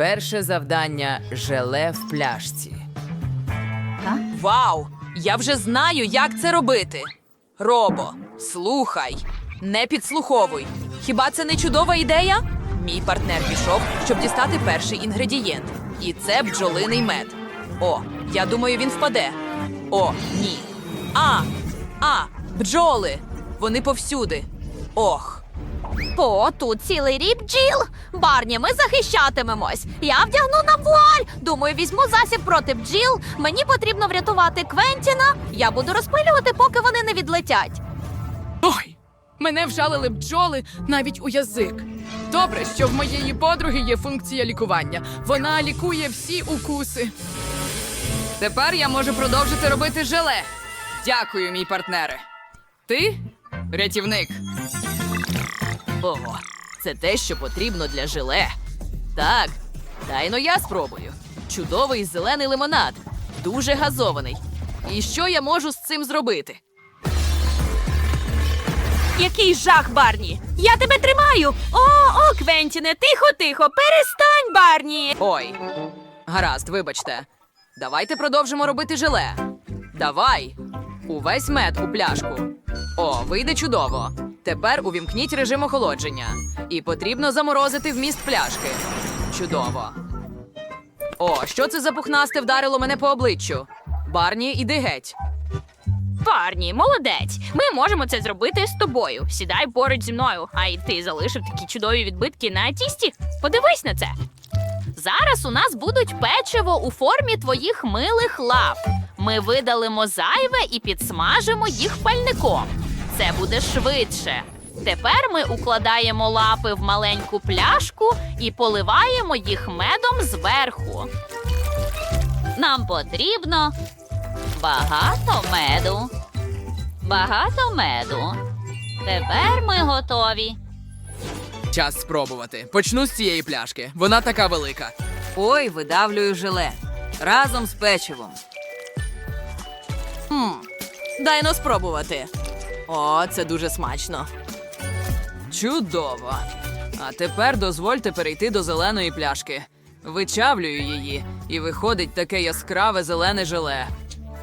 Перше завдання желе в пляшці. Вау! Я вже знаю, як це робити. Робо, слухай, не підслуховуй. Хіба це не чудова ідея? Мій партнер пішов, щоб дістати перший інгредієнт. І це бджолиний мед. О, я думаю, він впаде. О, ні. А! А! Бджоли! Вони повсюди. Ох. О, тут цілий рій бджіл. Барні, ми захищатимемось. Я вдягну на вуаль. Думаю, візьму засіб проти бджіл. Мені потрібно врятувати Квентіна. Я буду розпилювати, поки вони не відлетять. Ой, мене вжалили бджоли навіть у язик. Добре, що в моєї подруги є функція лікування. Вона лікує всі укуси. Тепер я можу продовжити робити желе. Дякую, мій партнере. Ти рятівник. Ого, це те, що потрібно для желе. Так, дай но я спробую. Чудовий зелений лимонад, дуже газований. І що я можу з цим зробити? Який жах, Барні! Я тебе тримаю! О, о, Квентіне, тихо, тихо, перестань, Барні! Ой, гаразд, вибачте. Давайте продовжимо робити желе. Давай. Увесь мед у пляшку. О, вийде чудово. Тепер увімкніть режим охолодження. І потрібно заморозити вміст пляшки. Чудово. О, що це за пухнасте вдарило мене по обличчю? Барні, іди геть. Барні, молодець. Ми можемо це зробити з тобою. Сідай поруч зі мною. А й ти залишив такі чудові відбитки на тісті. Подивись на це. Зараз у нас будуть печиво у формі твоїх милих лап. Ми видалимо зайве і підсмажимо їх пальником. Це буде швидше. Тепер ми укладаємо лапи в маленьку пляшку і поливаємо їх медом зверху. Нам потрібно Багато меду. Багато меду. Тепер ми готові. Час спробувати. Почну з цієї пляшки. Вона така велика. Ой, видавлюю желе. Разом з печивом. Хм, дай но спробувати. О, це дуже смачно. Чудово. А тепер дозвольте перейти до зеленої пляшки. Вичавлюю її, і виходить таке яскраве зелене желе.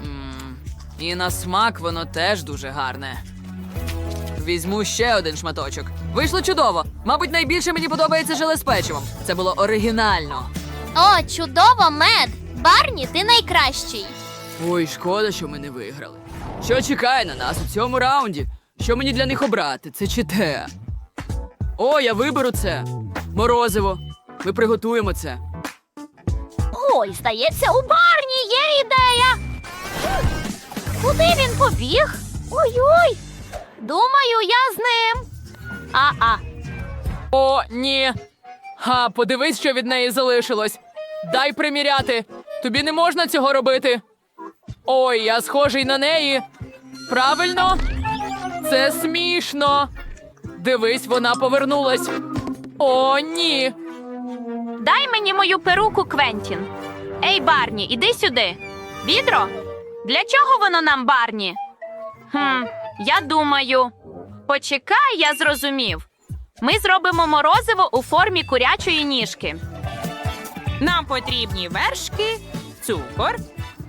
м І на смак воно теж дуже гарне. Візьму ще один шматочок. Вийшло чудово. Мабуть, найбільше мені подобається желе з печивом. Це було оригінально. О, чудово, мед! Барні, ти найкращий. Ой, шкода, що ми не виграли. Що чекає на нас у цьому раунді? Що мені для них обрати? Це чи те? О, я виберу це. Морозиво. Ми приготуємо це. Ой, здається, у Барні є ідея. Куди він побіг? Ой-ой. Думаю, я з ним. А-а. О, ні. Ха, подивись, що від неї залишилось. Дай приміряти. Тобі не можна цього робити. Ой, я схожий на неї. Правильно? Це смішно. Дивись, вона повернулась. О, ні. Дай мені мою перуку, Квентін. Ей, Барні, іди сюди. Відро? Для чого воно нам, Барні? Хм, я думаю. Почекай, я зрозумів. Ми зробимо морозиво у формі курячої ніжки. Нам потрібні вершки, цукор.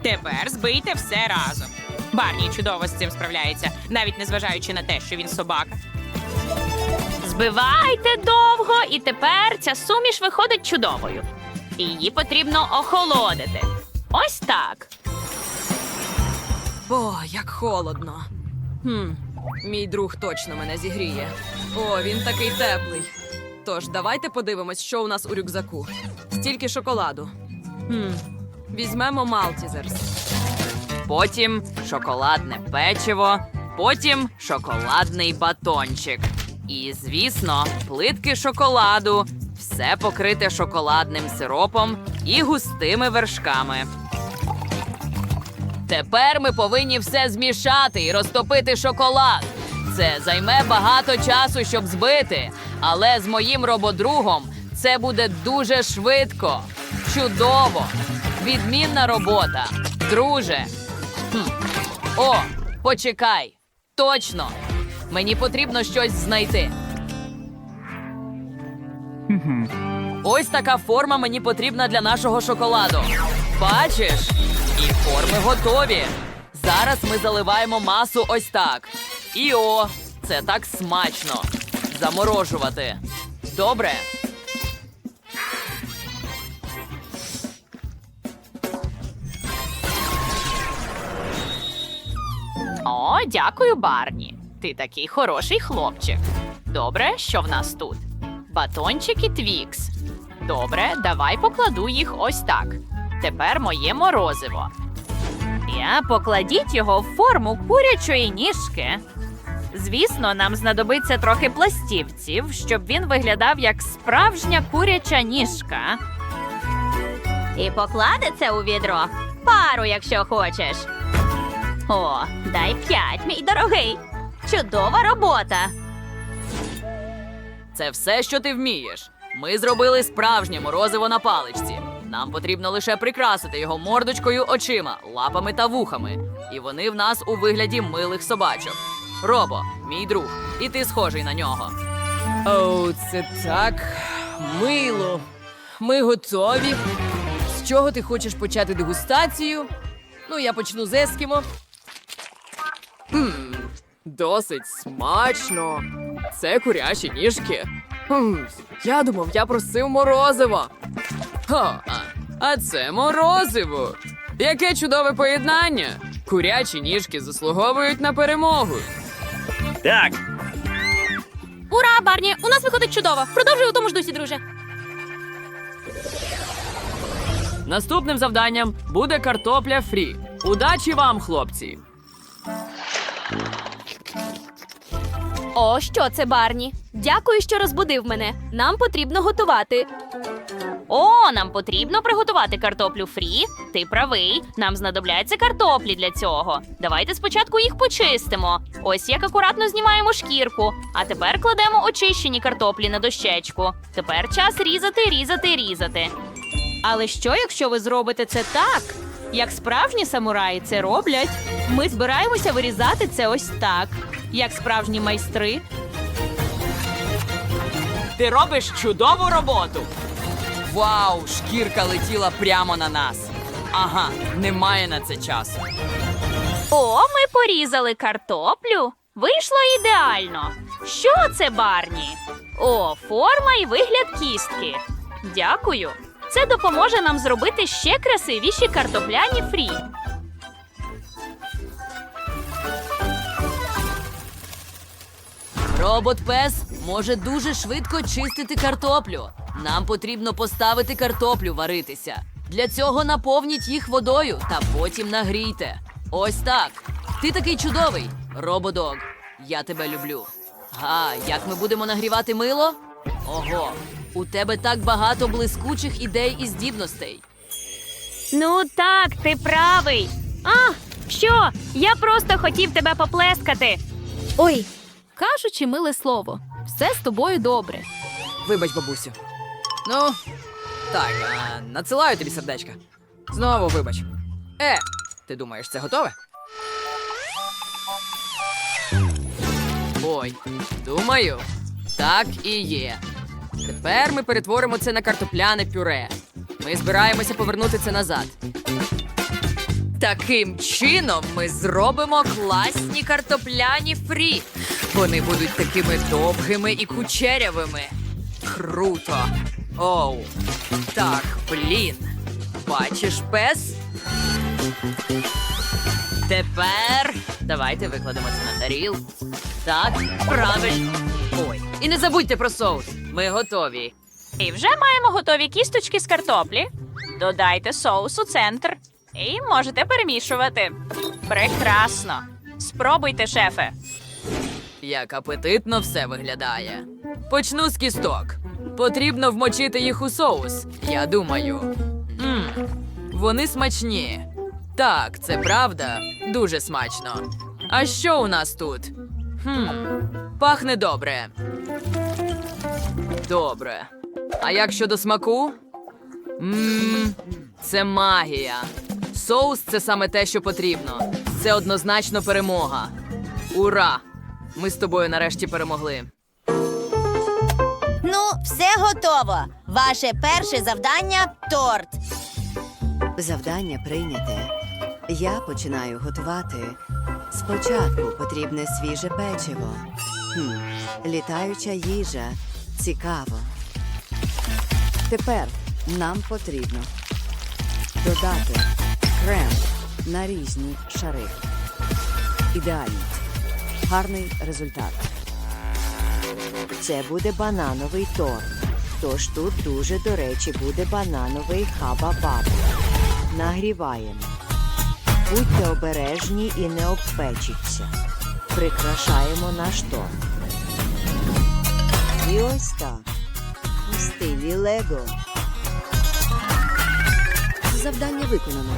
Тепер збийте все разом. Барні чудово з цим справляється, навіть незважаючи на те, що він собака. Збивайте довго, і тепер ця суміш виходить чудовою. І Її потрібно охолодити. Ось так. О, як холодно. Хм, мій друг точно мене зігріє. О, він такий теплий. Тож, давайте подивимось, що у нас у рюкзаку. Стільки шоколаду. Хм, візьмемо Малтізерс. Потім шоколадне печиво, потім шоколадний батончик. І, звісно, плитки шоколаду, все покрите шоколадним сиропом і густими вершками. Тепер ми повинні все змішати і розтопити шоколад. Це займе багато часу, щоб збити, але з моїм рободругом це буде дуже швидко. Чудово! Відмінна робота. Друже. Хм. О, почекай. Точно. Мені потрібно щось знайти. Ось така форма мені потрібна для нашого шоколаду. Бачиш? І форми готові. Зараз ми заливаємо масу ось так. І о, це так смачно. Заморожувати. Добре. О, дякую, Барні. Ти такий хороший хлопчик. Добре, що в нас тут? Батончик і твікс. Добре, давай покладу їх ось так. Тепер моє морозиво. Я покладіть його в форму курячої ніжки. Звісно, нам знадобиться трохи пластівців, щоб він виглядав як справжня куряча ніжка. І поклади це у відро. Пару, якщо хочеш. О, дай п'ять, мій дорогий. Чудова робота. Це все, що ти вмієш. Ми зробили справжнє морозиво на паличці. Нам потрібно лише прикрасити його мордочкою, очима, лапами та вухами. І вони в нас у вигляді милих собачок. Робо, мій друг, і ти схожий на нього. Оу, це так мило. Ми готові. З чого ти хочеш почати дегустацію? Ну, я почну з ескімо. Досить смачно. Це курячі ніжки. Хм, я думав, я просив морозиво. Ха, а, а це морозиво. Яке чудове поєднання. Курячі ніжки заслуговують на перемогу. Так, Ура, Барні! У нас виходить чудово. Продовжуй у тому ж дусі, друже. Наступним завданням буде картопля фрі. Удачі вам, хлопці! О, що це, Барні? Дякую, що розбудив мене. Нам потрібно готувати. О, нам потрібно приготувати картоплю фрі. Ти правий. Нам знадобляться картоплі для цього. Давайте спочатку їх почистимо. Ось як акуратно знімаємо шкірку. А тепер кладемо очищені картоплі на дощечку. Тепер час різати, різати, різати. Але що, якщо ви зробите це так? Як справжні самураї це роблять? Ми збираємося вирізати це ось так, як справжні майстри. Ти робиш чудову роботу. Вау, шкірка летіла прямо на нас. Ага, немає на це часу. О, ми порізали картоплю. Вийшло ідеально. Що це, Барні? О, форма і вигляд кістки. Дякую. Це допоможе нам зробити ще красивіші картопляні фрі. Робот-пес може дуже швидко чистити картоплю. Нам потрібно поставити картоплю варитися. Для цього наповніть їх водою та потім нагрійте. Ось так. Ти такий чудовий, рободог. Я тебе люблю. Га, як ми будемо нагрівати мило? Ого, у тебе так багато блискучих ідей і здібностей. Ну так, ти правий. А, що? Я просто хотів тебе поплескати. Ой, кажучи миле слово, все з тобою добре. Вибач, бабусю. Ну, так, а, надсилаю тобі сердечка. Знову вибач. Е, ти думаєш, це готове? Ой, думаю, так і є. Тепер ми перетворимо це на картопляне пюре. Ми збираємося повернути це назад. Таким чином ми зробимо класні картопляні фрі. Вони будуть такими довгими і кучерявими. Круто. Оу. Так, блін. Бачиш, пес? Тепер давайте викладемо це на таріл. Так, правильно. Ой. І не забудьте про соус. Ми готові. І вже маємо готові кісточки з картоплі. Додайте соус у центр. І можете перемішувати. Прекрасно. Спробуйте, шефе. Як апетитно все виглядає. Почну з кісток. Потрібно вмочити їх у соус, я думаю. Мм, вони смачні. Так, це правда, дуже смачно. А що у нас тут? Хм, пахне добре. Добре. А як щодо смаку? Мм, це магія. Соус це саме те, що потрібно. Це однозначно перемога. Ура! Ми з тобою нарешті перемогли. Ну, все готово. Ваше перше завдання торт. Завдання прийняте. Я починаю готувати. Спочатку потрібне свіже печиво. Хм, літаюча їжа. Цікаво. Тепер нам потрібно додати крем на різні шари. Ідеально. Гарний результат. Це буде банановий торт. Тож тут дуже до речі буде банановий хаба-бабу. Нагріваємо. Будьте обережні і не обпечіться. Прикрашаємо наш торт. І ось так. У стилі Лего. Завдання виконано.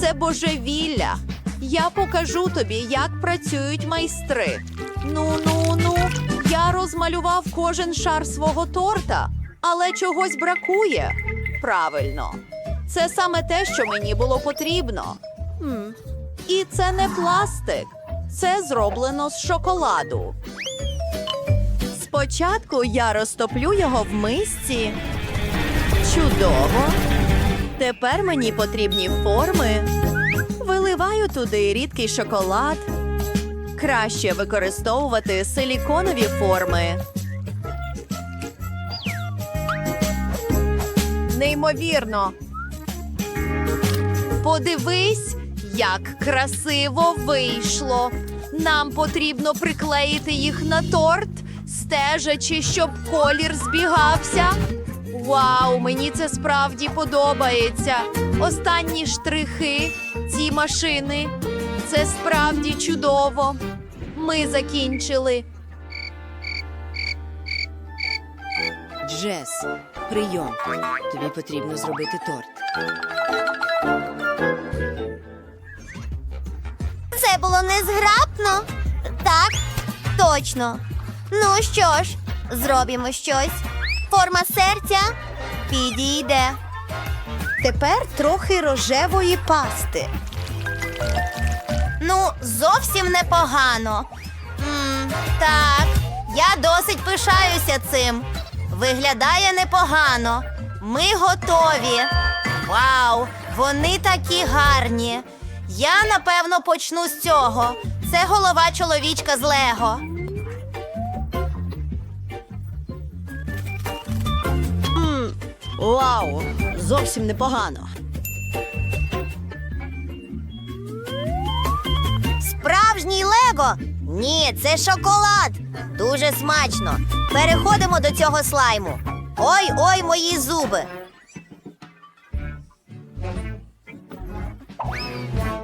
Це божевілля. Я покажу тобі, як працюють майстри. Ну, ну, ну. Я розмалював кожен шар свого торта, але чогось бракує. Правильно. Це саме те, що мені було потрібно. М. І це не пластик. Це зроблено з шоколаду. Спочатку я розтоплю його в мисці. Чудово. Тепер мені потрібні форми. Виливаю туди рідкий шоколад. Краще використовувати силіконові форми. Неймовірно. Подивись, як красиво вийшло. Нам потрібно приклеїти їх на торт, стежачи, щоб колір збігався. Вау, мені це справді подобається. Останні штрихи, ці машини. Це справді чудово. Ми закінчили. Джес, прийом. Тобі потрібно зробити торт. Це було незграбно. Так, точно. Ну що ж, зробимо щось. Форма серця підійде. Тепер трохи рожевої пасти. Ну, зовсім непогано. м так, я досить пишаюся цим. Виглядає непогано. Ми готові. Вау, вони такі гарні. Я напевно почну з цього. Це голова чоловічка з Лего. Вау, зовсім непогано. Справжній Лего? Ні, це шоколад. Дуже смачно. Переходимо до цього слайму. Ой, ой, мої зуби.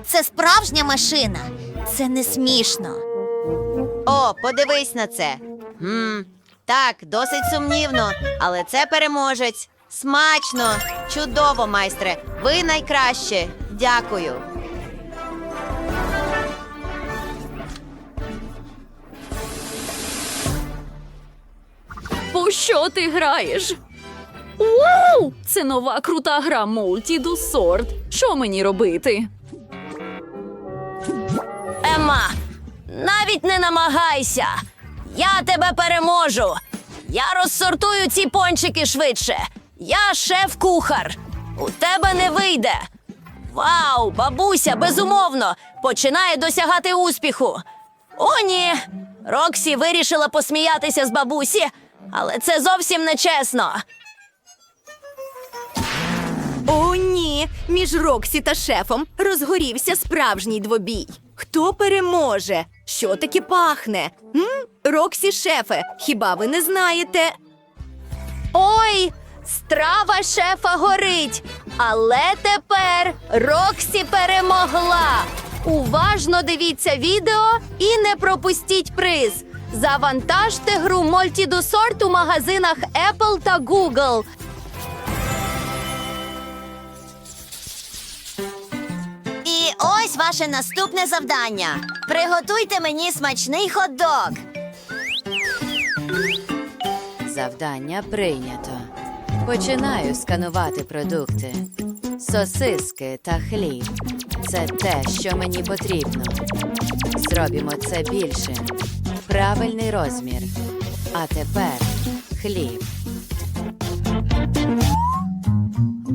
Це справжня машина. Це не смішно. О, подивись на це. Гм, так, досить сумнівно, але це переможець. Смачно, чудово, майстре. Ви найкраще. Дякую. У що ти граєш? Вау! Це нова крута гра Multi-Do Sword. Що мені робити? Емма, навіть не намагайся. Я тебе переможу. Я розсортую ці пончики швидше. Я шеф-кухар. У тебе не вийде. Вау, бабуся, безумовно, починає досягати успіху. О, ні. Роксі вирішила посміятися з бабусі, але це зовсім не чесно. О, ні! Між Роксі та шефом розгорівся справжній двобій. Хто переможе? Що таке пахне? М? Роксі шефе, хіба ви не знаєте? Ой, страва шефа горить. Але тепер Роксі перемогла. Уважно дивіться відео і не пропустіть приз. Завантажте гру Sort у магазинах Apple та Google. Ось ваше наступне завдання. Приготуйте мені смачний хот-дог. Завдання прийнято. Починаю сканувати продукти. Сосиски та хліб. Це те, що мені потрібно. Зробімо це більше. Правильний розмір. А тепер хліб.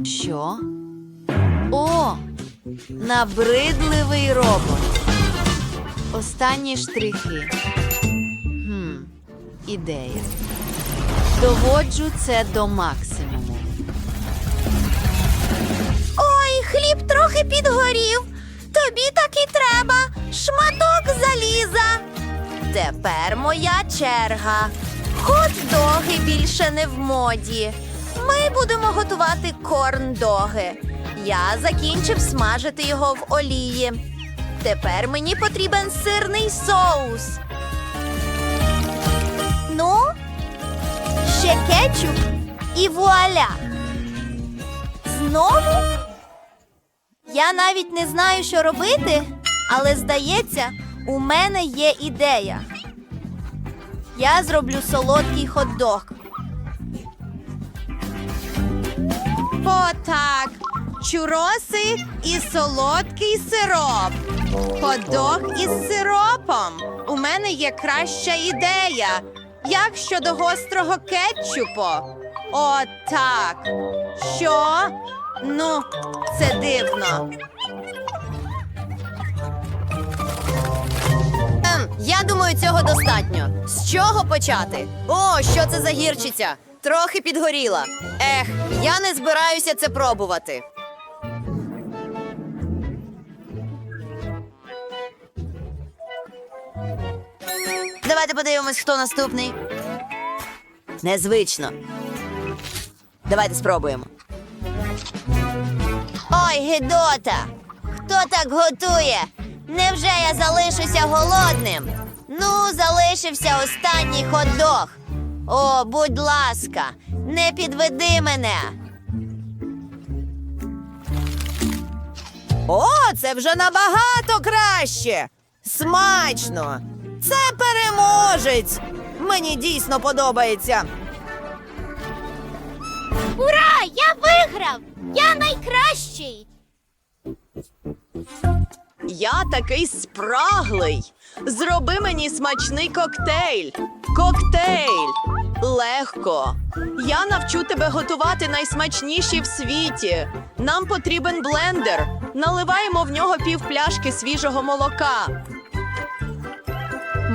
Що? О, набридливий робот. Останні штрихи. Хм, ідея. Доводжу це до максимуму. Ой, хліб трохи підгорів. Тобі так і треба. Шматок заліза. Тепер моя черга. Хот-доги більше не в моді. Ми будемо готувати корн-доги. Я закінчив смажити його в олії. Тепер мені потрібен сирний соус. Ну, ще кетчуп і вуаля. Знову? Я навіть не знаю, що робити, але здається, у мене є ідея. Я зроблю солодкий хот-дог. Отак. Чуроси і солодкий сироп. Ходок із сиропом. У мене є краща ідея. Як щодо гострого кетчупу? Отак. Що? Ну, це дивно. Ем, я думаю, цього достатньо. З чого почати? О, що це за гірчиця? Трохи підгоріла. Ех, я не збираюся це пробувати. Давайте подивимось, хто наступний. Незвично. Давайте спробуємо. Ой, Гедота! Хто так готує? Невже я залишуся голодним? Ну, залишився останній хот-дог. О, будь ласка, не підведи мене. О, це вже набагато краще. Смачно. Це переможець. Мені дійсно подобається. Ура! Я виграв! Я найкращий! Я такий спраглий. Зроби мені смачний коктейль. Коктейль. Легко. Я навчу тебе готувати найсмачніші в світі. Нам потрібен блендер. Наливаємо в нього пів пляшки свіжого молока.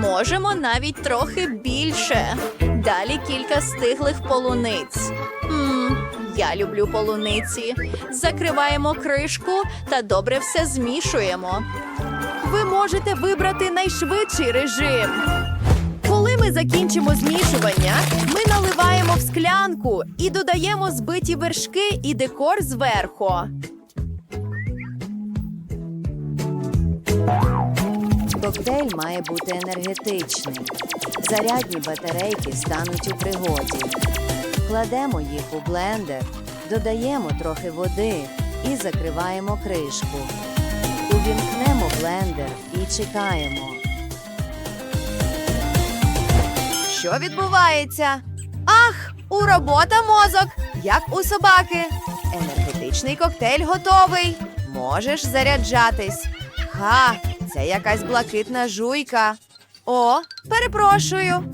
Можемо навіть трохи більше. Далі кілька стиглих полуниць. Мм, я люблю полуниці. Закриваємо кришку та добре все змішуємо. Ви можете вибрати найшвидший режим. Коли ми закінчимо змішування, ми наливаємо в склянку і додаємо збиті вершки і декор зверху. Коктейль має бути енергетичним. Зарядні батарейки стануть у пригоді. Кладемо їх у блендер, додаємо трохи води і закриваємо кришку. Увімкнемо блендер і чекаємо. Що відбувається? Ах, у робота мозок, як у собаки. Енергетичний коктейль готовий. Можеш заряджатись. Ха, це якась блакитна жуйка. О, перепрошую.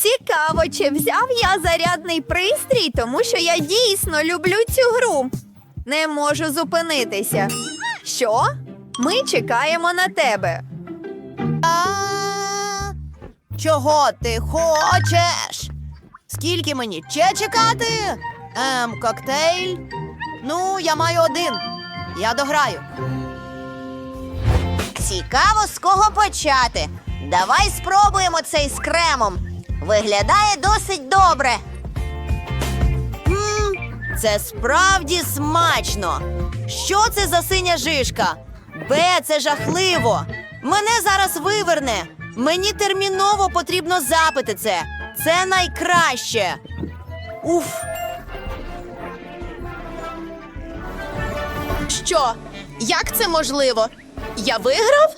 Цікаво, чи взяв я зарядний пристрій, тому що я дійсно люблю цю гру. Не можу зупинитися. Що? Ми чекаємо на тебе. Чого ти хочеш? Скільки мені ще чекати? Ем, коктейль? Ну, я маю один. Я дограю. Цікаво, з кого почати. Давай спробуємо цей з кремом. Виглядає досить добре. М, це справді смачно. Що це за синя жишка? Бе, це жахливо. Мене зараз виверне. Мені терміново потрібно запити це. Це найкраще. Уф. Що? Як це можливо? Я виграв?